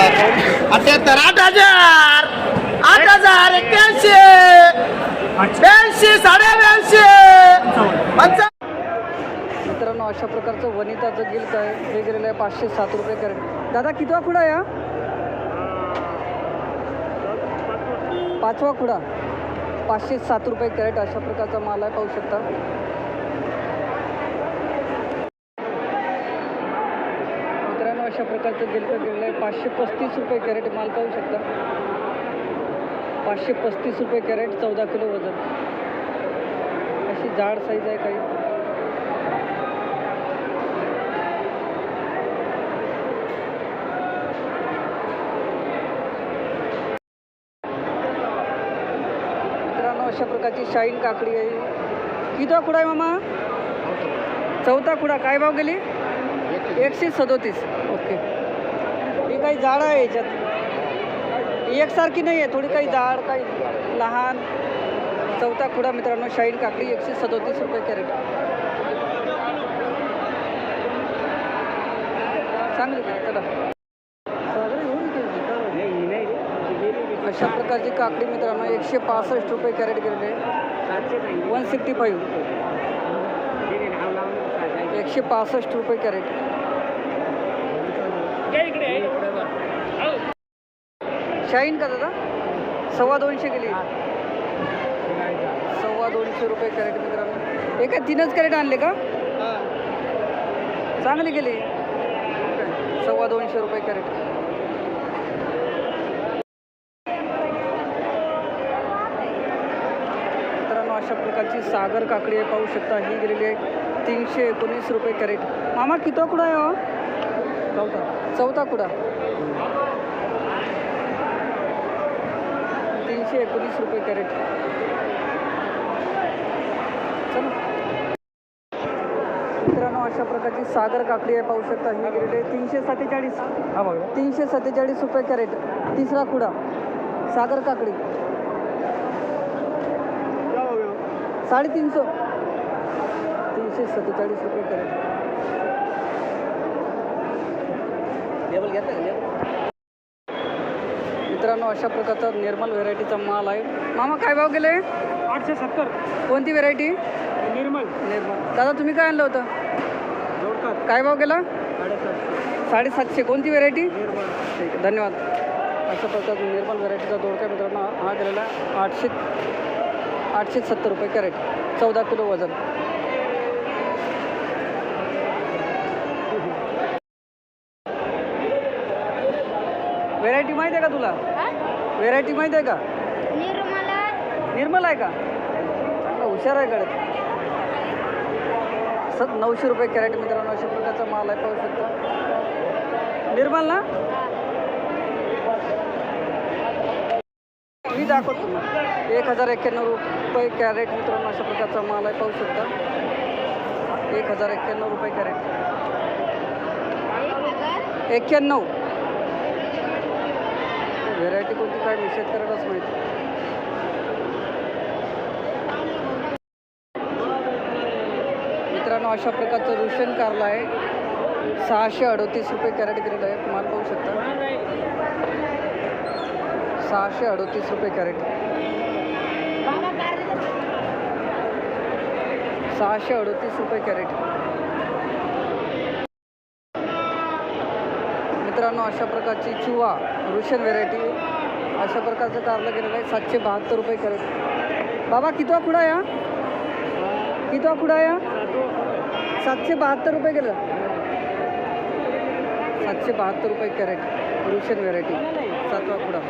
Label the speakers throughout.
Speaker 1: अठ्याहत्तर आठ हजार. आठ हजार एक्क्याऐंशी. ब्याऐंशी साडे ब्याऐंशी
Speaker 2: मित्रांनो अशा प्रकारचं वनिताचं गिल्क आहे. हे गेलेलं आहे पाचशे सात रुपये कॅरेट. दादा कितवा खुडा या? पाचवा खुडा. पाचशे सात रुपये कॅरेट अशा प्रकारचा माल आहे पाहू शकता मित्रांनो अशा प्रकारचं गिल्क दिलेलं आहे पाचशे पस्तीस रुपये कॅरेट माल पाहू शकता. पाचशे पस्तीस रुपये कॅरेट चौदा किलो वजन. अशी जाड साईज आहे काही. मित्रांनो अशा प्रकारची शाईन काकडी आहे. किती खुडा आहे मामा? चौथा खुडा काय भाव गेली? एकशे सदोतीस. ओके. ही काही जाड आहे याच्यात. एकसारखी नाही आहे थोडी काही जाड काही लहान. चौथा खुडा मित्रांनो शाईन काकडी एकशे सदोतीस रुपये कॅरेट. चांगली चला. अशा प्रकारची काकडी मित्रांनो एकशे पासष्ट रुपये कॅरेट गेलेले वन सिक्स्टी फाईव्ह. एकशे पासष्ट रुपये कॅरेट. शाईन का दादा? सव्वा दोनशे गेली. सव्वा दोनशे रुपये कॅरेट मित्रांनो. एका तीनच कॅरेट आणले का? चांगली गेली. सव्वा दोनशे रुपये कॅरेट मित्रांनो अशा प्रकारची सागर काकडी आहे पाहू शकता. ही गेलेली आहे तीनशे एकोणीस रुपये कॅरेट. मामा किती कुडा आहे हो? चौथा. चौथा कुडा? तीनशे एकोणीस रुपये कॅरेट. मित्रांनो अशा प्रकारची सागर काकडी आहे पाहू शकता. ही गेलेली आहे तीनशे सत्तेचाळीस. हा तीनशे सत्तेचाळीस रुपये कॅरेट. तिसरा कुडा. सागर काकडी. साडेतीनशे. तीनशे सत्तेचाळीस रुपये कॅरेट. लेबल घेता मित्रांनो अशा प्रकारचा निर्मल व्हेरायटीचा माल आहे. मामा काय भाव गेले
Speaker 3: आठशे सत्तर.
Speaker 2: कोणती व्हेरायटी
Speaker 3: निर्मल.
Speaker 2: निर्मल. दादा तुम्ही काय आणलं होतं? काय भाव गेला
Speaker 3: साडेसातशे.
Speaker 2: कोणती व्हेरायटी
Speaker 3: निर्मल.
Speaker 2: ठीक आहे धन्यवाद. अशा प्रकारचा निर्मल व्हेरायटीचा दोडका मित्रांनो हा गेलेला आठशे आठशे सत्तर रुपये कॅरेट. चौदा किलो वजन. व्हेरायटी माहीत आहे का तुला? व्हेरायटी माहीत आहे का?
Speaker 4: निर्मला.
Speaker 2: आहे का? हुशार आहे गडत सत नऊशे रुपये कॅरेट मित्रांनो अशा प्रकारचा माल आहे पाहू शकता. निर्मल ना? मी दाखवतो. एक हजार एक्क्याण्णव रुपये कॅरेट मित्रांनो अशा प्रकारचा माल आहे पाहू शकता. एक हजार एक्क्याण्णव रुपये कॅरेट. एक्क्याण्णव. व्हेरायटी कोणती काय निषेध करायलाच माहिती. मित्रांनो अशा प्रकारचं रुशन कारला आहे. सहाशे अडतीस रुपये कॅरेट गेलेलं आहे माल पाहू शकता. सहाशे अडतीस रुपये कॅरेट. सहाशे अडतीस रुपये कॅरेट. मित्रांनो अशा प्रकारची चुवा रुशन व्हेरायटी अशा प्रकारचं कारलं गेलेलं आहे. सातशे बहात्तर रुपये कॅरेट. बाबा कितवा कुडा या? कितवा कुडा या? सातशे बहात्तर रुपये गेलं. सातशे बहात्तर रुपये कॅरेट रुशन व्हेरायटी सातवा कुडा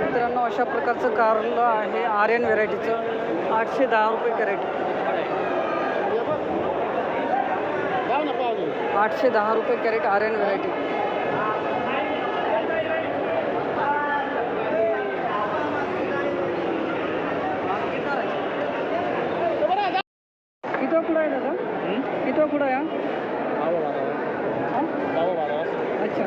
Speaker 2: मित्रांनो अशा प्रकारचं कारलं आहे आर्यन व्हेरायटीचं. आठशे दहा रुपये कॅरेट. आठशे दहा रुपये कॅरेट आर्यन व्हेरायटी किती कुडा आहे दादा किती कुडा आहे हा? अच्छा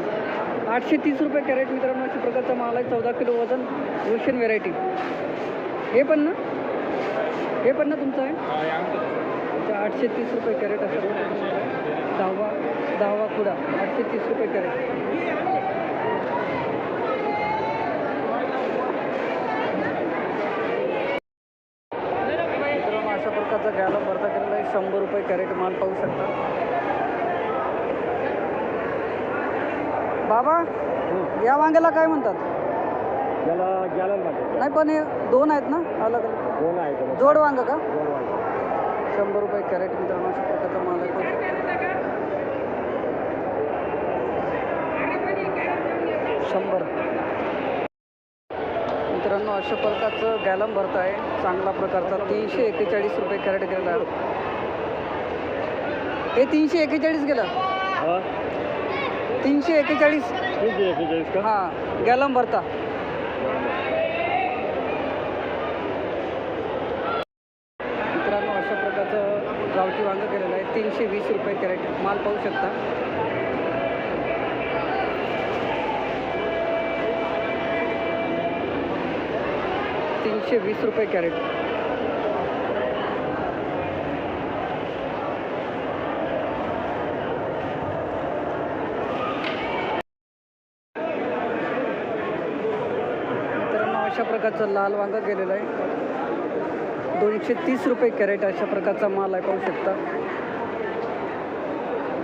Speaker 2: आठशे तीस रुपये कॅरेट मित्रांनो अशा प्रकारचा माल आहे. चौदा किलो वजन रुशियन व्हेरायटी हे पण ना? हे पण ना तुमचं आहे? आठशे तीस रुपये कॅरेट असं दहावा दहावा खुडा आठशे तीस रुपये कॅरेट. मित्रांनो अशा प्रकारचा घ्यायला भरता केलेला आहे. शंभर रुपये कॅरेट माल पाहू शकता. बाबा या वांग्याला काय म्हणतात?
Speaker 3: गॅलन
Speaker 2: नाही पण हे दोन आहेत ना? अलग अलग.
Speaker 3: दोन आहे त्याला.
Speaker 2: जोड वांग का?
Speaker 3: दोन.
Speaker 2: शंभर रुपये कॅरेट मित्रांनो अशा प्रकारचा माल आहे शंभर. मित्रांनो अशा प्रकारचं गॅलम भरत आहे चांगला प्रकारचा तीनशे एक्केचाळीस रुपये कॅरेट गेला. हे तीनशे एक्केचाळीस गेलं.
Speaker 3: हा?
Speaker 2: तीनशे एक्केचाळीस
Speaker 3: तीनशे एकेचाळीस का?
Speaker 2: हां गॅलम भरता. मित्रांनो अशा प्रकारचं गावठी वांगं केलेलं आहे. तीनशे वीस रुपये कॅरेट. माल पाहू शकता. तीनशे वीस रुपये कॅरेट मित्रांनो अशा प्रकारचं लाल वांगं गेलेलं आहे. दोनशे तीस रुपये कॅरेट अशा प्रकारचा माल आहे पाहू शकता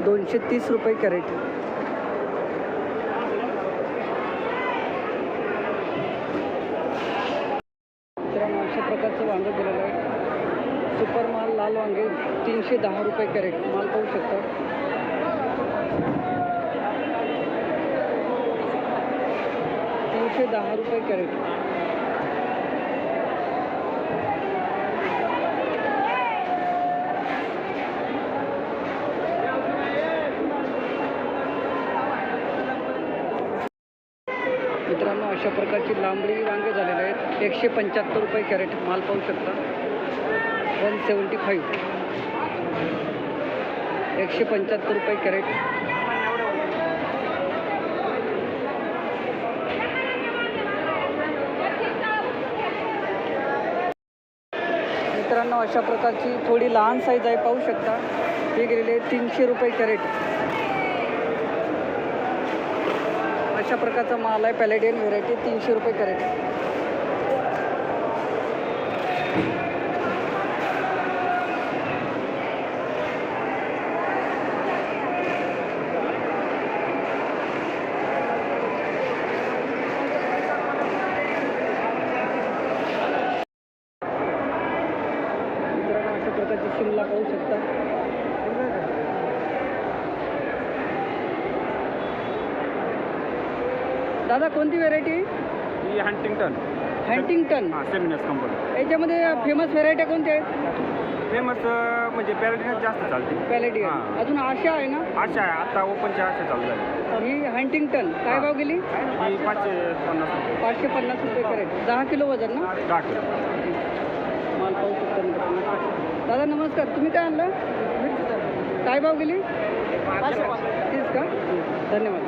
Speaker 2: दोनशे तीस रुपये कॅरेट. अशा प्रकारचं वांगं गेलेलं आहे. सुपर माल लाल वांगे तीनशे दहा रुपये कॅरेट. माल पाहू शकता. तीनशे दहा रुपये कॅरेट मित्रांनो अशा प्रकारची लांबडी वांगे झालेले आहेत. एकशे पंच्याहत्तर रुपये कॅरेट माल पाहू शकता. One seventy five. एकशे पंच्याहत्तर रुपये कॅरेट. मित्रांनो अशा प्रकारची थोडी लहान साईज आहे पाहू शकता. हे गेलेले आहे तीनशे रुपये कॅरेट. अशा प्रकारचा माल आहे. पॅलेडियन व्हेरायटी तीनशे रुपये कॅरेट मित्रांनो अशा प्रकारची शिमला पाहू शकता दादा कोणती व्हेरायटी
Speaker 3: ही हंटिंग्टन. हां सेमिनस कंपनी
Speaker 2: याच्यामध्ये फेमस व्हेरायट्या कोणत्या आहेत
Speaker 3: फेमस म्हणजे पॅरेटिनच जास्त चालते. हां.
Speaker 2: अजून आशा आहे ना?
Speaker 3: आशा आहे आता ओपनच्या आशा चालू झाली
Speaker 2: ही हँटिंग्टन. काय भाव गेली?
Speaker 3: ही पाचशे पन्नास रुपये.
Speaker 2: पाचशे पन्नास रुपये करेक्ट दहा किलो वजन ना?
Speaker 3: दहा किलो.
Speaker 2: माल पाहू शकता मित्रांनो. दादा नमस्कार. तुम्ही काय आणलं? काय भाव गेली? तीस का? धन्यवाद.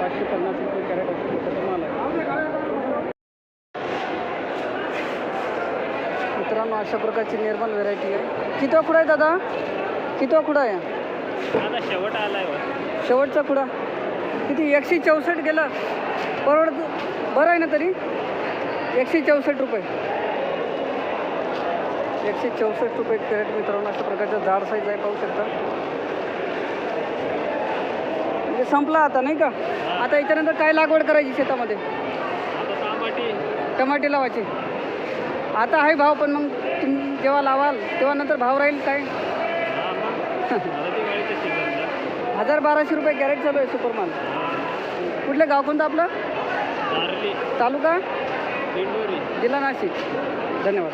Speaker 2: पाचशे पन्नास रुपये कॅरेट असं प्रकारचा माल आहे मित्रांनो अशा प्रकारची निर्मल व्हेरायटी आहे. कितवा खुडा आहे दादा? कितवा खुडा आहे?
Speaker 3: शेवट आलाय
Speaker 2: शेवटचा खुडा किती? एकशे चौसष्ट गेला. परवडत बरं आहे ना तरी? एकशे चौसष्ट रुपये. एकशे चौसष्ट रुपये कॅरेट मित्रांनो अशा प्रकारचा जाड साईज आहे पाहू शकता. म्हणजे संपला आता नाही का? आता याच्यानंतर काय लागवड करायची शेतामध्ये? टमाटे लावायची. आता आहे भाव पण मग तुम्ही जेव्हा लावाल तेव्हा नंतर भाव राहील काय? हजार बाराशे रुपये कॅरेट चालू आहे सुपरमाल. कुठलं गाव कोणतं आपलं? तालुका? जिल्हा नाशिक. धन्यवाद.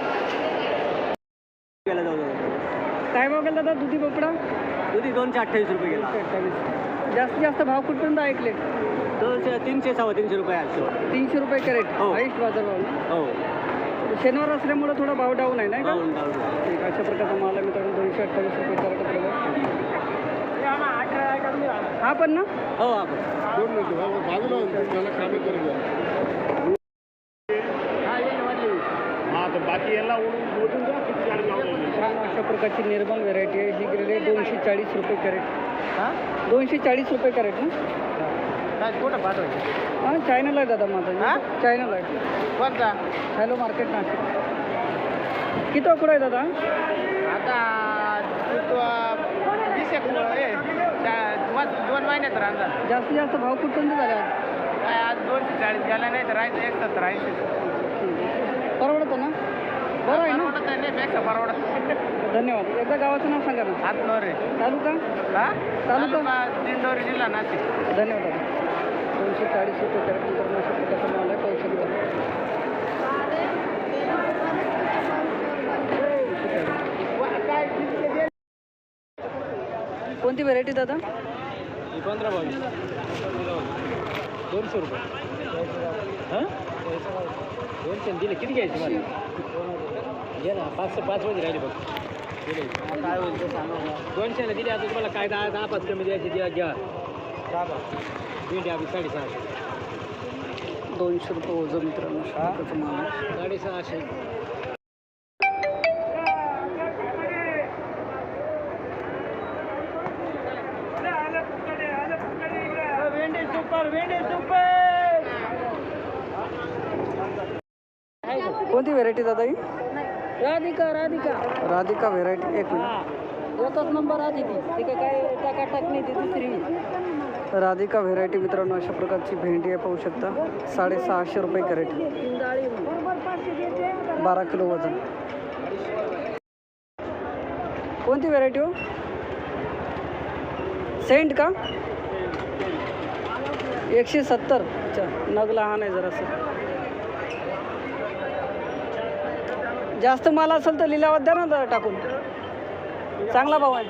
Speaker 2: काय भाव गेला दादा? दुधी भोपळा?
Speaker 1: दुधी दोनशे अठ्ठावीस रुपये गेला
Speaker 2: अठ्ठावीस. जास्तीत जास्त भाव कुठपर्यंत ऐकले?
Speaker 1: दोनशे तीनशे सव्वा तीनशे रुपये.
Speaker 2: तीनशे रुपये कॅरेट.
Speaker 1: हो.
Speaker 2: हाईस्ट बाजार भाव
Speaker 1: हो.
Speaker 2: शनिवार असल्यामुळे थोडा भाव डाऊन आहे नाही का?
Speaker 1: डाऊन डाऊन
Speaker 2: ठीक अशा प्रकारचा माल आहे मित्रांनो. दोनशे अठ्ठावीस रुपये कॅरेट बरोबर हा पण ना?
Speaker 1: हो आपण
Speaker 3: बाकी याला किती गाडी लावलेली
Speaker 2: छान अशा प्रकारची निर्मल व्हेरायटी आहे. ही गेलेली आहे. दोनशे चाळीस रुपये कॅरेट.
Speaker 1: हां?
Speaker 2: दोनशे चाळीस रुपये कॅरेट ना?
Speaker 1: काय कुठं पाठवायचं
Speaker 2: हां चायनाला आहे दादा माझा.
Speaker 1: हा?
Speaker 2: चायनाला आहे.
Speaker 1: कोणता?
Speaker 2: Hello market Nashik. किती आकडा आहे दादा?
Speaker 1: आता वीस एक दोन महिन्यात राहणार
Speaker 2: जास्तीत जास्त भाव कुठपर्यंत झाले? आज
Speaker 1: काय आज दोनशे चाळीस गेला नाही तर राहायचं एक सत्तर ऐंशी.
Speaker 2: परवडतं ना? बरं आहे ना?
Speaker 1: परवडत नाही पेक्षा परवडत.
Speaker 2: धन्यवाद. एकदा गावाचं नाव सांगा ना.
Speaker 1: हातनोर. आहे
Speaker 2: तालुका?
Speaker 1: हा?
Speaker 2: तालुका
Speaker 1: दिंडोरी जिल्हा नाशिक.
Speaker 2: धन्यवाद दादा. दोनशे चाळीस रुपये कॅरेट नंतर अशा प्रकारचा माल आहे पाहू शकता कोणती व्हेरायटी दादा?
Speaker 1: पंधरा बावीस दोनशे रुपये. हां? दोनशे दिले किती घ्यायचे मला घे ना पाचशे पाच मध्ये राहिले बघ. दिले. काय होईल ते सांगा दोनशेला दिले आता तुम्हाला काय दहा दहा पाच कमी द्यायचे द्या घ्या. भेंडी आपली साडेसहाशे.
Speaker 2: दोनशे रुपये ओझं मित्रांनो प्रकारचा माल
Speaker 1: साडेसहाशे.
Speaker 2: कोणती व्हेरायटी दादा ही?
Speaker 1: राधिका राधिका.
Speaker 2: राधिका व्हेरायटी एक मिनिट.
Speaker 1: एकच नंबर आधी ती. काय टाका टाकली ती दुसरी.
Speaker 2: राधिका व्हेरायटी मित्रांनो अशा प्रकारची भेंडी आहे पाहू शकता. साडेसहाशे रुपये कॅरेट. बारा किलो वजन. कोणती व्हेरायटी हो? सेंट का? एकशे सत्तर. अच्छा नग लहान आहे जरासं. जास्त माल असेल तर लिलावात द्या ना जरा टाकून. चांगला भाव आहे.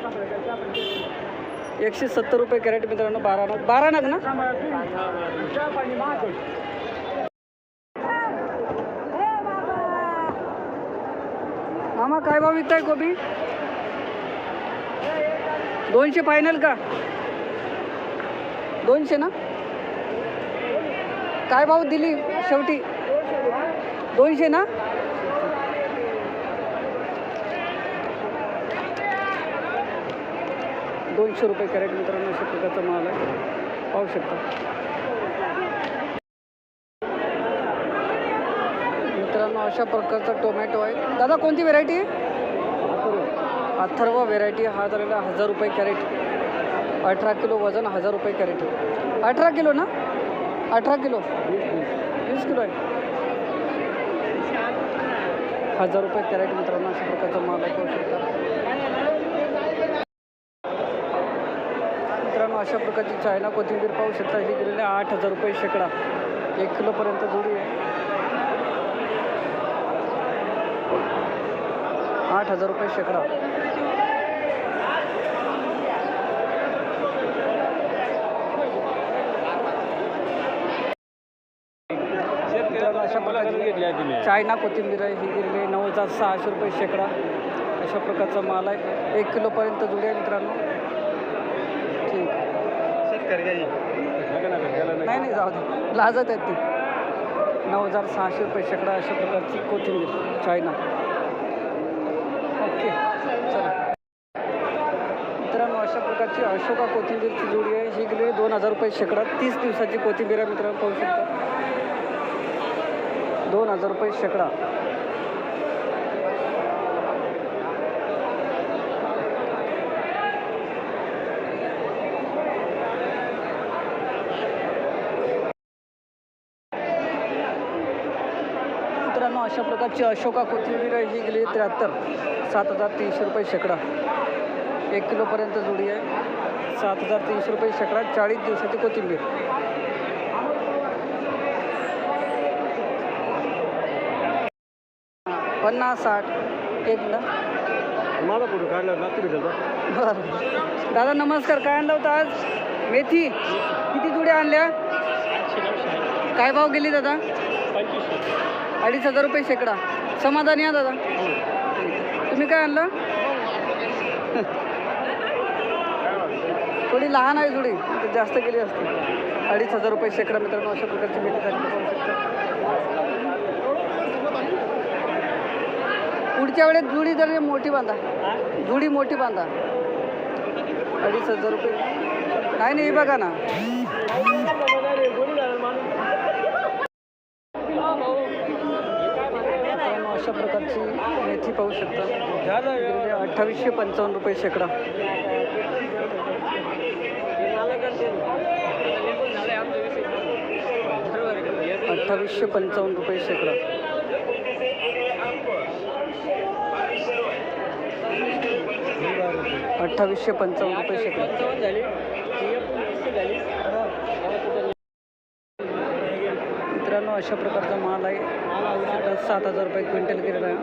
Speaker 2: एकशे सत्तर रुपये कॅरेट मित्रांनो बारा नग बारा नग ना? मामा काय भाव विकताय कोबी दोनशे फायनल का? दोनशे ना? काय भाव दिली शेवटी? दोनशे ना? दोनशे रुपये कॅरेट मित्रांनो अशा प्रकारचा माल आहे. पाहू शकता. मित्रांनो अशा प्रकारचा टोमॅटो आहे. दादा कोणती व्हेरायटी अथर्व व्हेरायटी हा झालेला हजार रुपये कॅरेट. अठरा किलो वजन हजार रुपये कॅरेट. अठरा किलो ना? अठरा किलो? वीस किलो आहे. हजार रुपये कॅरेट मित्रांनो अशा प्रकारचा माल आहे. पाहू शकता. मित्रांनो अशा प्रकारची चायना कोथिंबीर पाहू शकता. ही गेलेली आठ हजार रुपये शेकडा. एक किलोपर्यंत जोडी आहे आठ हजार रुपये शेकडा. अशा चायना कोथिंबीर आहे. ही गेलेली नऊ हजार सहाशे रुपये शेकडा. अशा प्रकारचा माल आहे. एक किलोपर्यंत जुडी आहे मित्रांनो. नाही नाही जाऊ दे. लाजत आहेत ती. नऊ हजार सहाशे रुपये शेकडा अशा प्रकारची कोथिंबीर चायना. ओके चला. मित्रांनो अशा प्रकारची अशोका कोथिंबीरची जोडी आहे. ही गेली दोन हजार रुपये शेकडा. तीस दिवसाची कोथिंबीर आहे मित्रांनो पाहू शकता. दोन हजार रुपये शेकडा मित्रांनो अशा प्रकारची अशोका कोथिंबीर ही गेली त्र्याहत्तर. सात हजार तीनशे रुपये शेकडा. एक किलोपर्यंत जोडी आहे. सात हजार तीनशे रुपये शेकडा. चाळीस दिवसाची कोथिंबीर. पन्नास साठ. एक ना
Speaker 1: माझा फोटो काढला
Speaker 2: बरं. दादा नमस्कार. काय आणलं होतं आज? मेथी. किती जुड्या आणल्या? काय भाव गेली दादा? अडीच हजार रुपये शेकडा. समाधानी या दादा? तुम्ही काय आणलं? थोडी लहान आहे जुडी. तर जास्त गेली असते. अडीच हजार रुपये शेकडा मित्रांनो अशा प्रकारची मेथी शकता पुढच्या वेळेस जुडी जर मोठी बांधा. जुडी मोठी बांधा. अडीच हजार रुपये. नाही नाही बघा ना मित्रांनो, अशा प्रकारची मेथी पाहू शकता. म्हणजे अठ्ठावीसशे पंचावन्न रुपये शेकडा. अठ्ठावीसशे पंचावन्न रुपये शेकडा. अठ्ठावीसशे पंचावन्न रुपये शेकडा. मित्रांनो अशा प्रकारचा माल आहे. सात हजार रुपये क्विंटल गेलेला आहे.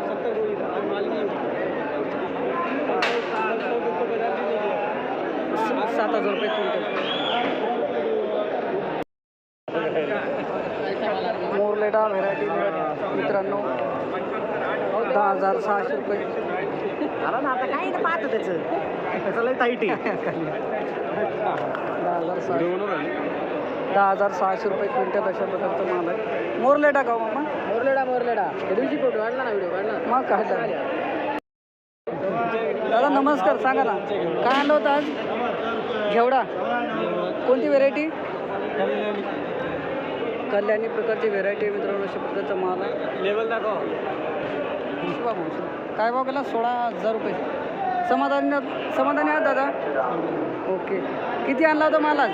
Speaker 2: सात हजार रुपये क्विंटल. मोरलेडा व्हेरायटी मित्रांनो दहा हजार सहाशे रुपये.
Speaker 1: ना आता काय पाहतो त्याचं? त्याचं लय ताईट आहे.
Speaker 2: दहा हजार सहाशे. दहा हजार सहाशे रुपये क्विंटल अशा प्रकारचा माल आहे. मोरलेडा का हो मामा?
Speaker 1: मोरलेडा मोरलेडा. दिवशी फोटो काढला ना व्हिडिओ काढला.
Speaker 2: मग काय? दादा नमस्कार सांगा ना. काय आणलं होतं आज? घेवडा. कोणती व्हेरायटी कल्याणी प्रकारची व्हेरायटी आहे मित्रांनो अशा प्रकारचा माल आहे.
Speaker 1: लेवल दाखव.
Speaker 2: काय भाव केला? सोळा हजार रुपये. समाधानी समाधानी आहात दादा? ओके. किती आणला होता माल आज?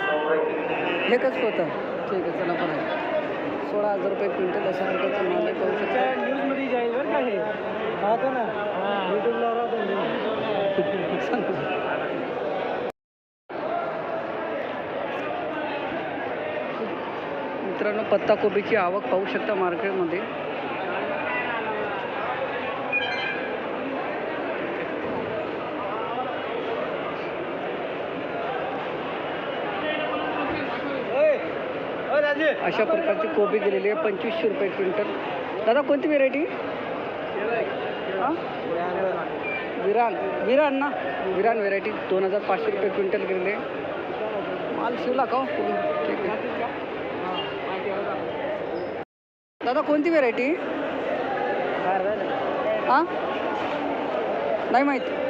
Speaker 2: एकच होतं. ठीक आहे चला आहे. सोळा हजार रुपये क्विंटल अशा प्रकारचा माल पाहू शकता.
Speaker 1: न्यूजमध्ये जाईल बरं का हे. पाहतो ना. युट्यूबला
Speaker 2: मित्रांनो पत्ताकोबीची आवक पाहू शकता मार्केटमध्ये अशा प्रकारची कोबी दिलेली आहे पंचवीसशे रुपये क्विंटल. दादा कोणती व्हेरायटी विरान. विरान ना? विरान व्हेरायटी दोन हजार पाचशे रुपये क्विंटल गेलेले माल शिवला का हो? ठीक आहे. दादा कोणती व्हेरायटी हां? नाही माहिती.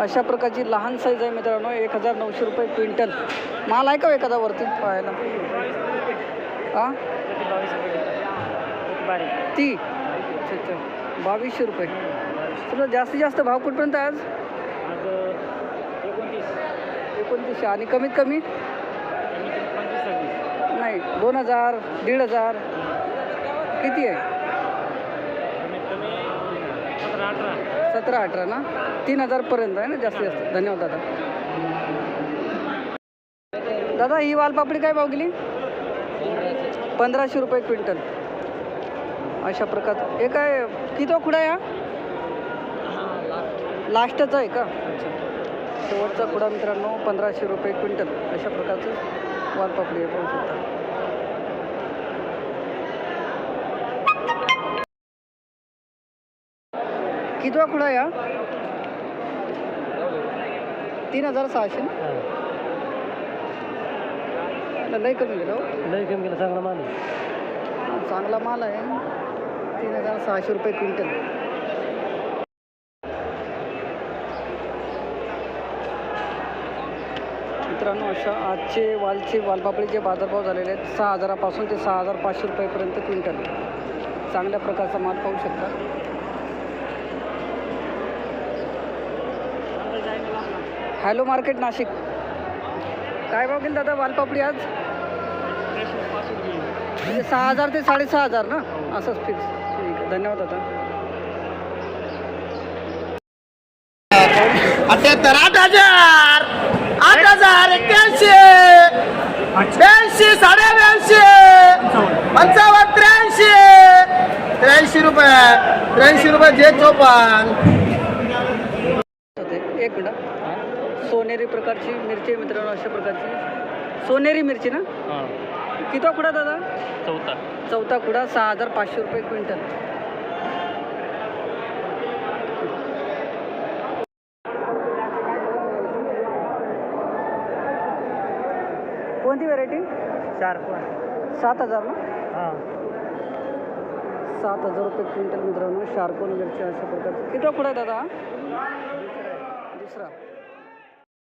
Speaker 2: अशा प्रकारची लहान साईज आहे मित्रांनो. एक हजार नऊशे रुपये क्विंटल. माल आहे का हो एखादा वरती पाहायला? हां? ती? अच्छा अच्छा बावीसशे रुपये. तुला जास्तीत जास्त भाव कुठपर्यंत आहे आज? एकोणतीसशे आणि कमीत कमी? नाही दोन हजार दीड हजार. किती आहे? सतरा अठरा ना? तीन हजारपर्यंत आहे ना? जास्तीत जास्त. धन्यवाद दादा. दादा ही वालपापडी काय भाव गेली? पंधराशे रुपये क्विंटल. अशा प्रकारचं. हे काय किती खुडा या लास्टच लास्टचा आहे का? शेवटचा खुडा मित्रांनो पंधराशे रुपये क्विंटल. अशा प्रकारचं वालपापडी आहे पाहू शकता. कितवा खुडा आहे हा? तीन हजार सहाशे ना? लय कमी गेलं हो.
Speaker 1: लय कमी केलं चांगला माल
Speaker 2: हा, चांगला माल आहे. तीन हजार सहाशे रुपये क्विंटल. मित्रांनो अशा आजचे वालचे वालपापडीचे बाजारभाव झालेले आहेत सहा हजारापासून ते सहा हजार पाचशे रुपयेपर्यंत क्विंटल. चांगल्या प्रकारचा माल पाहू शकता. Hello market Nashik. काय भाव गेली दादा वालपापडी आज? म्हणजे सहा हजार ते साडेसहा हजार ना? असंच फिक्स ठीक आहे धन्यवाद दादा.
Speaker 4: अठ्याहत्तर आठ हजार आठ हजार एक्क्याऐंशी ब्याऐंशी साडे ब्याऐंशी पंचावन्न त्र्याऐंशी त्र्याऐंशी रुपये त्र्याऐंशी रुपये जे चोपन्न.
Speaker 2: होते. एक मिनिट सोनेरी प्रकारची मिरची आहे मित्रांनो अशा प्रकारची. सोनेरी मिरची ना? किती खुडा दादा?
Speaker 3: चौथा.
Speaker 2: चौथा खुडा सहा हजार पाचशे रुपये क्विंटल. कोणती व्हेरायटी
Speaker 1: चार.
Speaker 2: सात हजार ना?
Speaker 1: हां.
Speaker 2: सात हजार रुपये क्विंटल मित्रांनो शार्कोन मिरची अशा प्रकारचं किती खुडा आहे दादा? दुसरा.